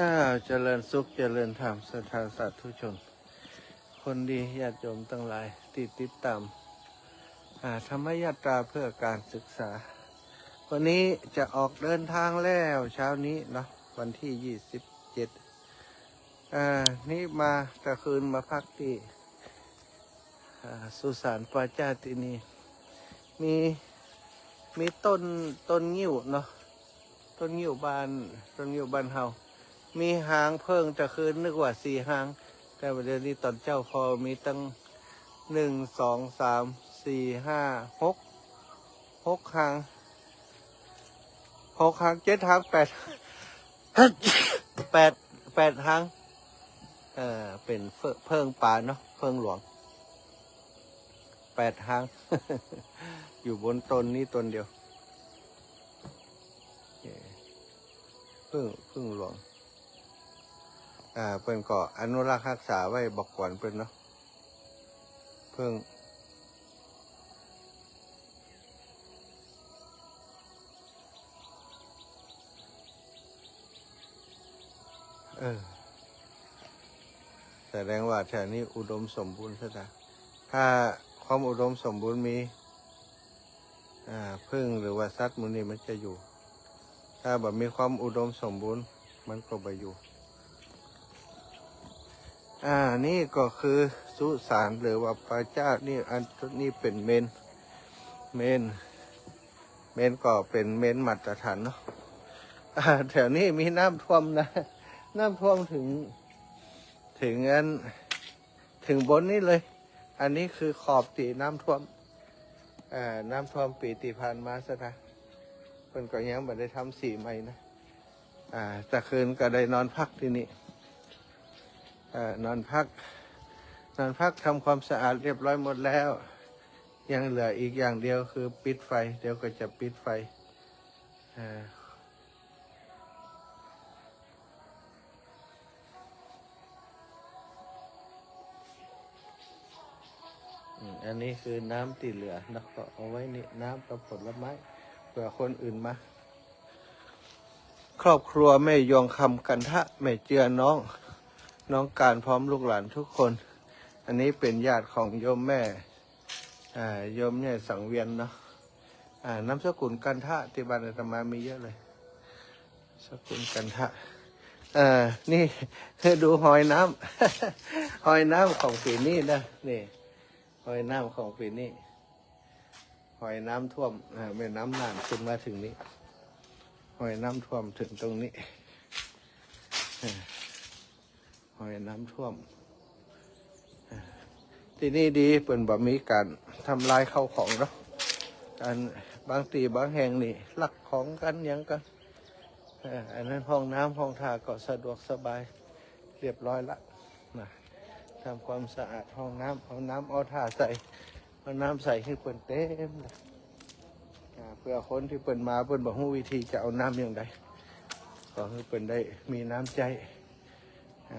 อ้าวเจริญสุขเจริญธรรมสถานสัตว์ทุชน คนดีญาติโยมทั้งหลายที่ติดตามอ่าธรรมยาตราเพื่อการศึกษา วันนี้จะออกเดินทางแล้วเช้านี้เนาะวันที่ยี่สิบเจ็ดอ่านี่มาตะคืนมาพักที่สุสานปาจาตินีมีมีต้นต้นงิ้วเนาะต้นงิ้วบานต้นงิ้วบานเฮา มีหางเพิ่งแต่คืนนึกว่าสี่หาง แต่ประเดี๋ยวนี้ตอนเจ้าพอมีตั้งหนึ่งสองสามสี่ห้าหกหกหางหกหางเจ็ดหางแปดแปดแปดหางเออเป็นเพิ่งป่าเนาะเพิ่งหลวงแปดหาง อยู่บนต้นนี้ต้นเดียวเพึ่งเพึ่งหลวง อ่าเพิ่นก็อนุรักษ์รักษาไว้บอกก่อนเพิ่นเนาะเพิ่งเออแสดงว่าแถวนี้อุดมสมบูรณ์ซะนะถ้าความอุดมสมบูรณ์มีอ่าพึ่งหรือว่าสัตว์มูนี่มันจะอยู่ ถ้าแบบมีความอุดมสมบูรณ์ มันก็ไปอยู่ อ่า นี่ก็คือสุสานหรือว่าพระเจ้านี่อันนี่เป็นเมน เมน เมนก็เป็นเมนมาตรฐานเนาะอ่าแถวนี้มีน้ำท่วมนะ น้ำท่วมถึง ถึงอัน ถึงบนนี้เลย อันนี้คือขอบตีน้ำท่วมอ่าน้ำท่วมปีติพันมาซะนะเพิ่นก็ยังไม่ได้ทำสีใหม่นะ อ่าแต่คืนก็ได้นอนพักที่นี่ นอนพัก นอนพักทำความสะอาดเรียบร้อยหมดแล้ว ยังเหลืออีกอย่างเดียวคือปิดไฟ เดี๋ยวก็จะปิดไฟอันนี้คือน้ำที่เหลือนะก็เอาไว้นี่น้ำกับผลไม้เผื่อคนอื่นมา ครอบครัวแม่ยองคำกันทะแม่เจือน้อง น้องการพร้อมลูกหลานทุกคน อันนี้เป็นญาติของโยมแม่อ่าโยมเนี่ยสังเวียนเนาะอ่าน้ำสกุลกันทะที่บ้านอาตมามีเยอะเลย สกุลกันทะอ่านี่ดูหอยน้ำหอยน้ำของปีนี้นะนี่หอยน้ำของปีนี้หอยน้ำท่วมอ่าแม่น้ำน่านขึ้นมาถึงนี้หอยน้ำท่วมถึงตรงนี้ ออหอยน้ำท่วม ที่นี่ดีเป็นแบบมีการทำลายเข้าของเนาะการบางตีบางแห่งนี่ลักของกันยังกันอันนั้นห้องน้ำห้องท่าก็สะดวกสบายเรียบร้อยละนะทำความสะอาดห้องน้ำเอาน้ำเอาท่าใส่เอาน้ำใส่ให้เปิดเต็มเลยเพื่อคนที่เปิ่นมาเปิ่นบอกวิธีจะเอาน้ำอย่างไรก็คือเปิ่นได้มีน้ำใจ เอ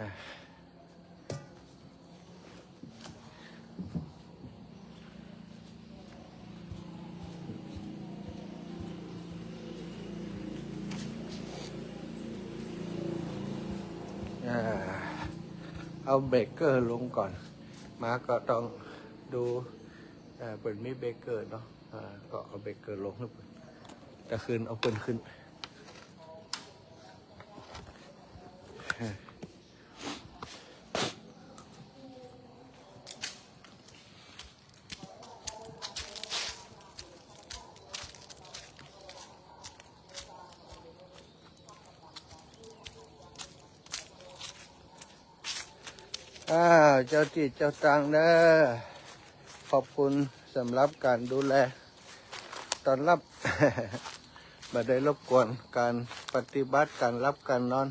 าเบรกเกอร์ลงก่อน มาก็ต้องดูอ่เปิดมีเบรกเกอร์เนาะก็เอาเบรกเกอร์ลงให้เปิดแต่คืนเอาเปิดขึ้น อ้าวเจ้าจิตเจ้าตังเด้อขอบคุณสำหรับการดูแลตอนรับมาได้รบกวนการปฏิบัติการรับการนอน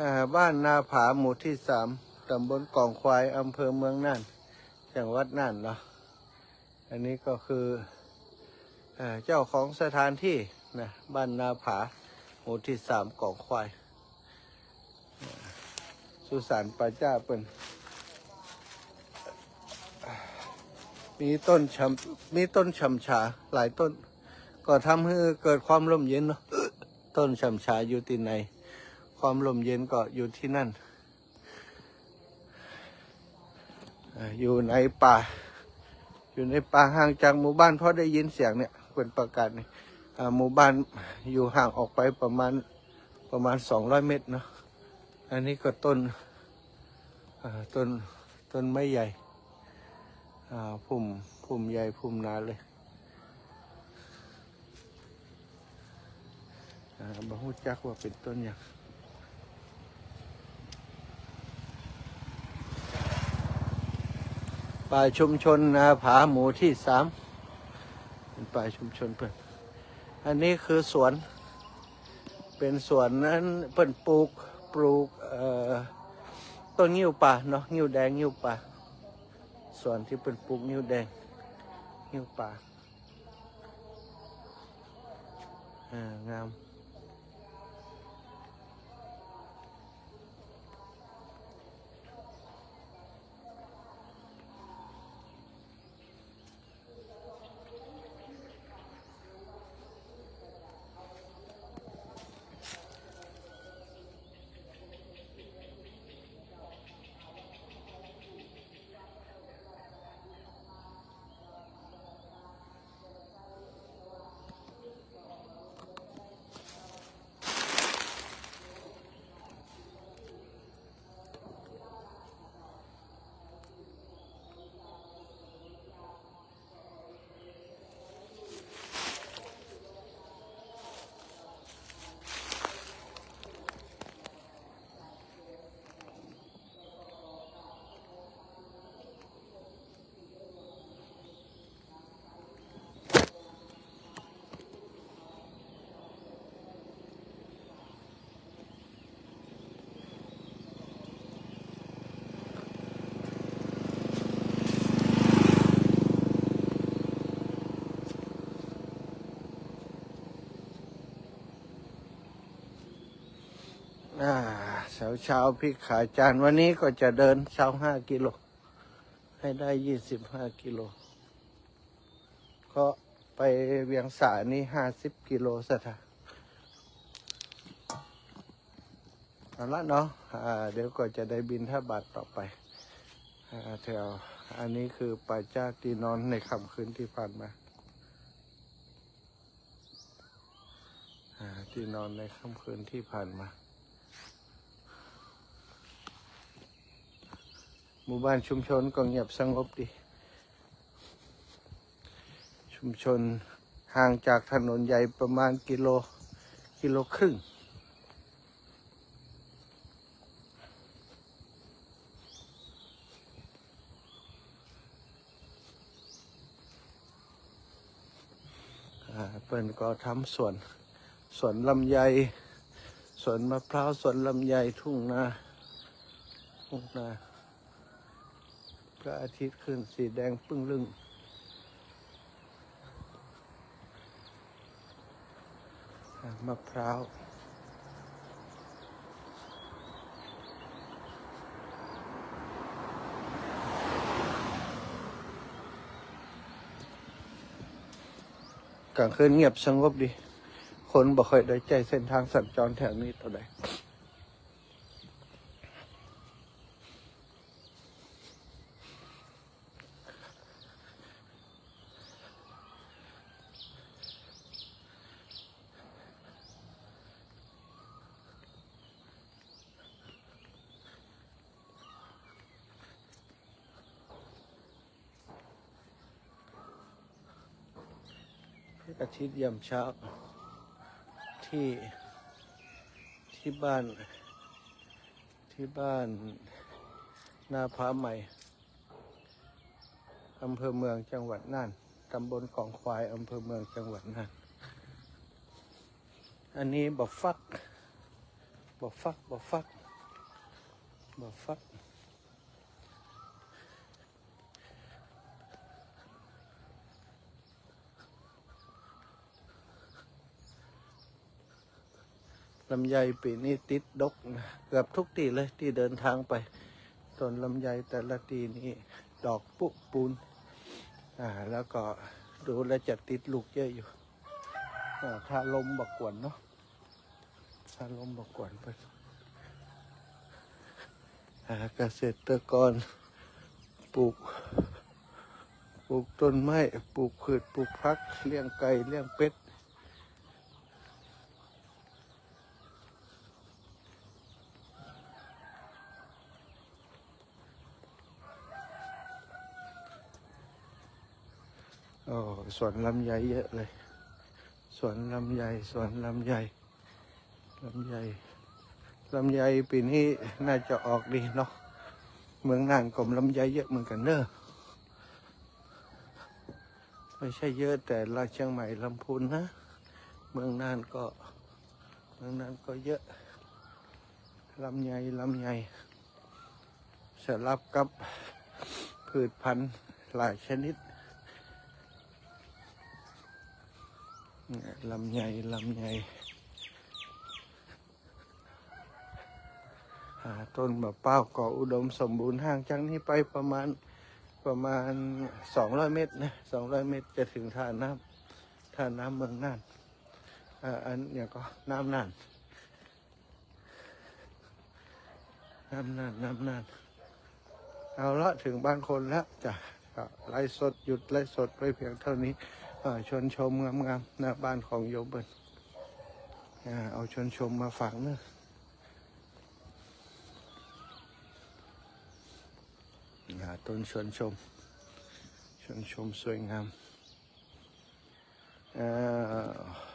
อบ้านนาผาหมู่ที่สามตำบลกองควายอำเภอเมืองน่านจังหวัดน่านเนาะอันนี้ก็คืออเจ้าของสถานที่นะบ้านนาผาหมู่ที่สามกองควาย สุสานป่าจ้าเปิ่นมีต้นชำมีต้นชำชาหลายต้น ก็ทำให้เกิดความร่มเย็นเนาะต้นชำชาอยู่ที่ในความลมเย็นก็อยู่ที่นั่น อยู่ในป่า อยู่ในป่าห่างจากหมู่บ้านเพราะได้ยินเสียงเนี่ยเป็นประกาศเนี่ยหมู่บ้านอยู่ห่างออกไปประมาณประมาณสองร้อยเมตรเนาะ อันนี้ก็ต้นต้นต้นไม้ใหญ่อ่าพุ่มพุ่มใหญ่พุ่มหนาเลยอ่าบ่ฮู้จักว่าเป็นต้นอย่างป่าชุมชนนาผาหมูที่สามเป็นป่าชุมชนเพิ่นอันนี้คือสวน เป็นสวนนั้นเพิ่นปลูก ปลูกต้นงิ้วป่าเนาะงิ้วแดงงิ้วป่าส่วนที่เป็นปลูกงิ้วแดงงิ้วป่าอ่างาม เช้าเช้าพี่ขาจานวันนี้ก็จะเดินเช้าห้ากิโล ให้ได้ยี่สิบห้ากิโล ก็ไปเวียงสานี่ห้าสิบกิโลสัทเอาละเนาะเดี๋ยวก็จะได้บินท่าบาทต่อไปแถวอันนี้คือป่าจ้ากที่นอนในค่ำคืนที่ผ่านมาอ่าที่นอนในค่ำคืนที่ผ่านมา หมู่บ้านชุมชนก็เงียบสงบดี ชุมชนห่างจากถนนใหญ่ประมาณกิโล กิโลครึ่ง เปิ้นก็ทำสวน สวนลำไย สวนมะพร้าว สวนลำไยทุ่งนาทุ่งนา พระอาทิตย์ขึ้นสีแดงปึ้งลึงมะพร้าวกลางคืนเงียบสงบดี คนบ่ค่อยได้ใจเส้นทางสัญจรแถวนี้เท่าไหร่ ทิตย์ยามเช้า ที่ที่บ้าน ที่บ้านนาพาใหม่อำเภอเมืองจังหวัดน่านตำบลของควายอำเภอเมืองจังหวัดน่านอันนี้บ่อฟักบ่อฟักบ่อฟักบ่อฟัก ลำไยปีนี้ติดดกนะเกือบทุกตีเลยที่เดินทางไปต้นลำไยแต่ละตีนี้ดอกปุปูนอ่าแล้วก็ดูแลจะติดลูกเยอะอยู่อ่าถ้าลมบกกวนเนาะถ้าลมบกกวนไปอ่าเกษตรกรปลูกปลูกต้นไม้ปลูกพืชปลูกพักเลี้ยงไก่เลี้ยงเป็ด โอ้สวนลำไยเยอะเลย สวนลำไยสวนลำไยลำไยลำไยปีนี้น่าจะออกดีเนาะ เมืองน่านกลมลำไยเยอะเหมือนกันเนอะไม่ใช่เยอะแต่ละเชียงใหม่ลำพูนนะ เมืองน่านก็เมืองน่านก็เยอะลำไยลำไยสลับกับพืชพันธุ์หลายชนิด เนี่ย ลำไยลำไยหาต้นมะเป้าวเกาะอุดมสมบูรณ์ห่างจากนี้ไปประมาณประมาณสองร้อยเมตรนะสองร้อยเมตรจะถึงท่าน้ำท่าน้ำเมืองน่านอันเนี่ยก็น้ำน่านน้ำน่านน้ำน่านเอาละถึงบ้านคนแล้วจ้ะไล่สดหยุดไล่สดไปเพียงเท่านี้ ชวนชมงามๆหน้าบ้านของโยมเบิร์นเอาชวนชมมาฝากเนอะต้นชวนชม ชวนชมสวยงามอ่า